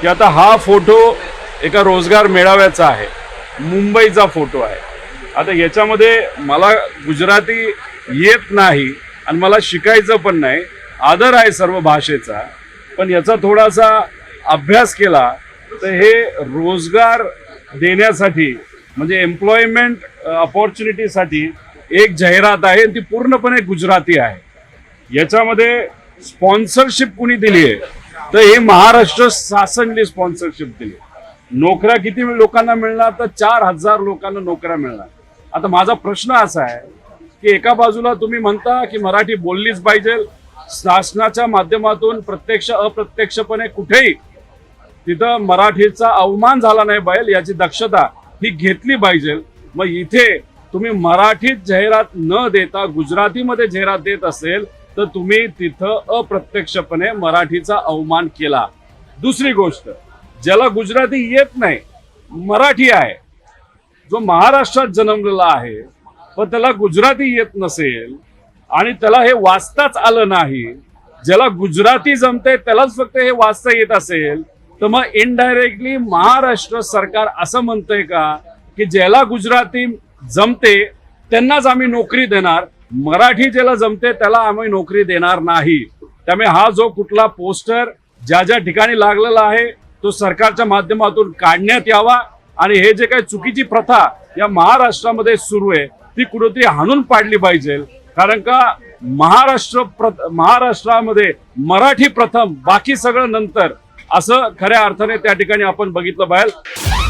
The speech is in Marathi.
की आता हा फोटो एका रोजगार मेळाव्याचा आहे. मुंबईचा फोटो आहे. आता याच्यामध्ये मला गुजराती येत नाही आणि मला शिकायचं पण नाही. आदर आहे सर्व भाषेचा. पण याचा थोडासा अभ्यास केला तर हे रोजगार देण्यासाठी म्हणजे एम्प्लॉयमेंट अपॉर्च्युनिटीसाठी एक जाहिरात आहे आणि ती पूर्णपणे गुजराती आहे. याच्यामध्ये स्पॉन्सरशिप कुणी दिली आहे तर हे महाराष्ट्र शासनने स्पॉन्सरशिप दिली. नोकऱ्या किती लोकांना मिळणार? तर चार हजार लोकांना नोकऱ्या मिळणार. आता माझा प्रश्न असा आहे की एका बाजूला तुम्ही म्हणता की मराठी बोललीच पाहिजे शासनाच्या माध्यमातून प्रत्यक्ष अप्रत्यक्षपणे कुठेही तिथं मराठीचा अवमान झाला नाही पाहिजे याची दक्षता ही घेतली पाहिजे. मग इथे तुम्ही मराठीत जाहिरात न देता गुजरातीमध्ये जाहिरात देत असेल तर तुम्ही तिथं अप्रत्यक्षपणे मराठीचा अवमान केला. दुसरी गोष्ट ज्याला गुजराती येत नाही मराठी आहे. जो महाराष्ट्रात जन्मलेला आहे पण त्याला गुजराती येत नसेल आणि त्याला हे वाचताच आलं नाही ज्याला गुजराती जमते त्यालाच फक्त हे वाचता येत असेल तर मग इनडायरेक्टली महाराष्ट्र सरकार असं म्हणतंय का की ज्याला गुजराती जमते त्यांनाच आम्ही नोकरी देणार मराठी ज्याला जमते त्याला आम्ही नोकरी देणार नाही. त्यामुळे हा जो कुठला पोस्टर ज्या ज्या ठिकाणी लागलेला आहे तो सरकारच्या माध्यमातून काढण्यात यावा आणि हे जे काही चुकीची प्रथा या महाराष्ट्रामध्ये सुरू आहे ती कुठेतरी हाणून पाडली पाहिजे. कारण का महाराष्ट्र प्रथ महाराष्ट्रामध्ये मराठी प्रथम बाकी सगळं नंतर. असं खऱ्या अर्थाने त्या ठिकाणी आपण बघितलं पाहिजे